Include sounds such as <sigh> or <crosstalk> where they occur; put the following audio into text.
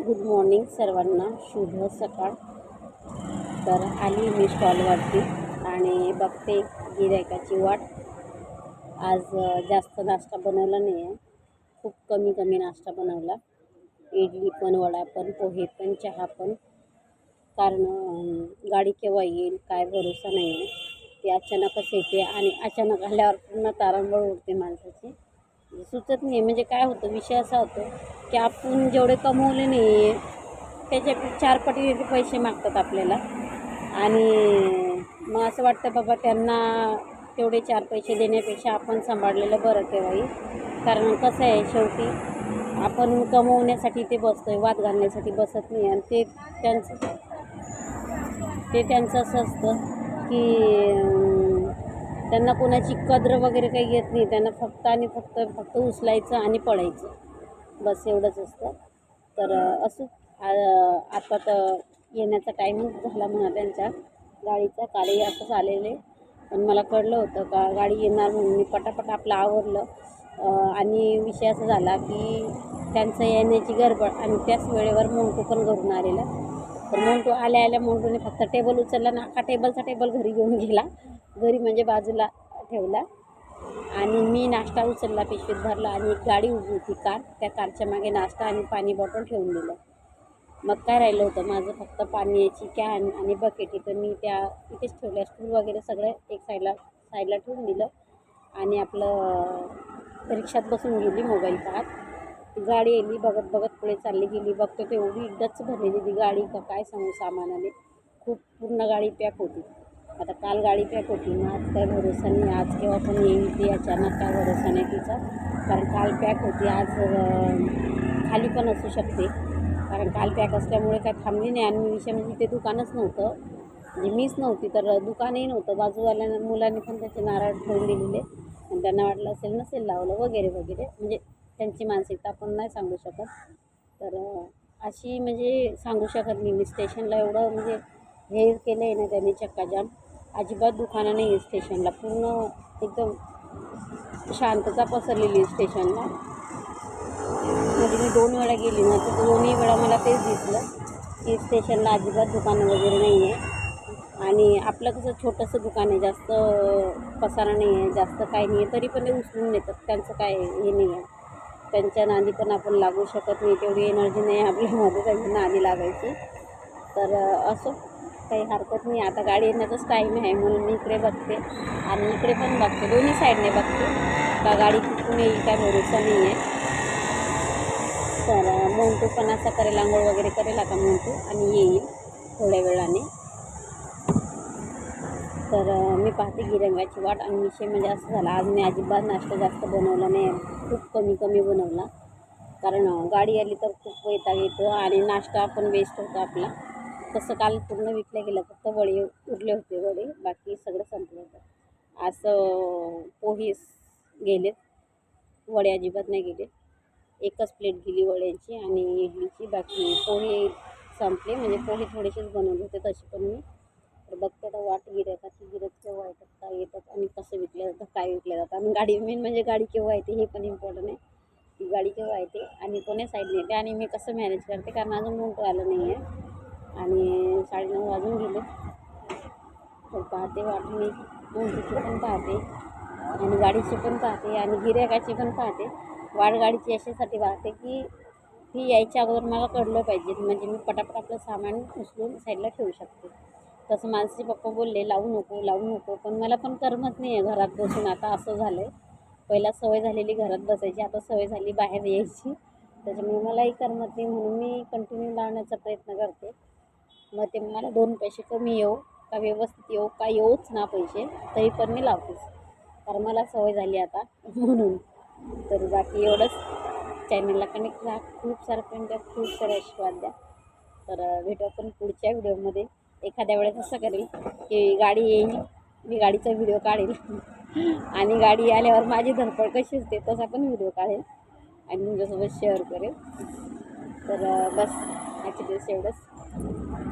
Good morning सर्वांना. शुभ सकाळ. तर आली मी स्टॉलवरती आणि बघते गिरायकाची वाट. आज जास्त नाश्ता बनवला नाही आहे खूप कमी कमी नाश्ता बनवला. इडली पण वडा पण पोहे पण चहा पण. कारण गाडी केव्हा येईल काय भरोसा नाही आहे ती अचानकच येते आणि अचानक आल्यावर पूर्ण तारांबळ उडते माणसाची. सुचत नाही. म्हणजे काय होतं विषय असा होतो की आपण जेवढे कमवले नाही आहे त्याच्या चार पैसे मागतात आपल्याला. आणि मग असं वाटतं बाबा त्यांना तेवढे चार पैसे देण्यापेक्षा आपण सांभाळलेलं बरं केव्हाही कारण कसं आहे शेवटी आपण कमवण्यासाठी ते बसतो आहे वाद घालण्यासाठी बसत नाही. आणि ते त्यांचं ते त्यांचं असं असतं की त्यांना कोणाची कद्र वगैरे काही येत नाही. त्यांना फक्त आणि फक्त फक्त उचलायचं आणि पळायचं. बस एवढंच असतं. तर अं, असू आता तर येण्याचा टाईम झाला म्हणा त्यांच्या गाडीचा. कालही असंच आलेले पण मला कळलं होतं का गाडी येणार म्हणून. मी पटापट आपलं आवरलं. आणि विषय असा झाला की त्यांचं येण्याची गडबड आणि त्याच वेळेवर मोंटू पण घरून आलेला. तर मोंटू आल्या आल्या मोंटूने फक्त टेबल उचलला ना अख्खा टेबलचा टेबल घरी घेऊन गेला. घरी म्हणजे बाजूला ठेवला. आणि मी नाश्ता उचलला पिशवीत भरला आणि एक गाडी उभी होती कार. त्या कारच्या मागे नाश्ता आणि पाणी बॉटल ठेवून दिलं. मग काय राहिलं होतं? माझं फक्त पाण्याची कॅन आणि बकेट तर मी त्या इथेच ठेवल्या. स्टूल वगैरे सगळं एक साईडला साईडला ठेवून दिलं. आणि आपलं रिक्षात बसून गेली मोबाईल पाहत. गाडी येली बघत बघत पुढे चालली गेली. बघतो तेवढी डच भरलेली ती गाडी का काय सांगू सामानाने? खूप पूर्ण गाडी पॅक होती. आता काल गाडी पॅक होती. मग आज काय भरोसा नाही. आज केव्हा पण येईल ती अचानक काय भरोसा नाही तिचा. कारण काल पॅक होती. आज खाली पण असू शकते. कारण काल पॅक असल्यामुळे काय थांबली नाही. आणि विषय म्हणजे ते दुकानच नव्हतं. म्हणजे मीच नव्हती तर दुकानही नव्हतं. बाजूवाल्या मुलांनी पण त्याचे नारळ ठेवून दिलेले. आणि त्यांना वाटलं असेल नसेल लावलं वगैरे वगैरे. म्हणजे त्यांची मानसिकता आपण नाही सांगू शकत. तर अशी म्हणजे सांगू शकत नाही. मी स्टेशनला एवढं म्हणजे हे केलं आहे ना त्याने चक्काजाम. अजिबात दुकानं नाही आहे स्टेशनला. पूर्ण एकदम शांतता पसरलेली आहे स्टेशनला. म्हणजे मी दोन वेळा गेली ना तर दोन्ही वेळा मला तेच दिसलं की स्टेशनला अजिबात दुकानं वगैरे नाही आहे आणि आपलं कसं छोटंसं दुकान आहे जास्त पसारा नाही आहे जास्त काही नाही आहे तरी पण ते उचलून नेतात. त्यांचं काय हे नाही आहे त्यांच्या नादी पण आपण लागू शकत नाही तेवढी एनर्जी नाही आपल्यामध्ये त्यांच्या नादी लागायची. तर असो. काही हरकत नाही. आता गाडी येण्याचाच टाईम आहे म्हणून मी इकडे बघते. आणि इकडे पण बघते. दोन्ही साईडने बघते. का गाडी कुठून येईल काय भरोसा नाही आहे तर मोंटू पण असा करेल आंघोळ वगैरे करेल आता मोंटू आणि येईल थोड्या वेळाने. तर मी पाहते गिरंगाची वाट. आणि विषय म्हणजे असं झाला आज मी अजिबात नाश्ता जास्त बनवला नाही. खूप कमी कमी बनवला. कारण गाडी आली तर खूप वैताग येतं. आणि नाश्ता पण वेस्ट होतो आपला. तसं काल पूर्ण विकलं गेलं फक्त वडे उरले होते वडे बाकी सगळं संपलं होतं. असं पोहेस गेलेत वडे अजिबात नाही गेले. एकच प्लेट गेली वड्यांची आणि इडलीची बाकी पोहे संपले. म्हणजे पोहे थोडेसेच बनवले होते तसे पण मी. तर बघते आता वाट गिरायचा की गिरत केव्हा येतात काय येतात आणि कसं विकलं जातं काय विकलं जातं आणि गाडी मेन म्हणजे गाडी केव्हा येते हे पण इम्पॉर्टंट आहे. ती गाडी केव्हा येते आणि कोण्या साईडने येते आणि मी कसं मॅनेज करते कारण अजून मोठं आलं नाही आहे. आणि साडेनऊ वाजून गेले. तर पाहते वाट मी पण पाहते. आणि गाडीची पण पाहते. आणि गिऱ्हाईकाची पण पाहते. वाढ गाडीची अशासाठी पाहते की ती यायच्या अगोदर मला कळलं पाहिजे. म्हणजे मी पटापट आपलं सामान उचलून साईडला ठेवू शकते. तसं माझे पप्पा बोलले लावू नको लावू नको. पण मला पण करमत नाही आहे घरात बसून. आता असं झालं आहे पहिला सवय झालेली घरात बसायची. आता सवय झाली बाहेर यायची. त्याच्यामुळे मलाही करमत नाही म्हणून मी कंटिन्यू लावण्याचा प्रयत्न करते. मग ते मला दोन पैसे कमी येऊ का व्यवस्थित येऊ का येऊच ना पैसे तरी पण मी लावतेच. कारण मला सवय झाली आता. <laughs> म्हणून. तर बाकी एवढंच. चॅनलला कनेक्ट राहा. खूप सारं पण द्या खूप सारे आशीर्वाद द्या. तर भेटू आपण पुढच्या व्हिडिओमध्ये. एखाद्या वेळेस असं करेल की गाडी येईल मी गाडीचा व्हिडिओ काढेल. <laughs> आणि गाडी आल्यावर माझी धडपड कशी असते तसा पण व्हिडिओ काढेल. आणि तुमच्यासोबत शेअर करेल. तर बस. आजच्या दिवस एवढंच.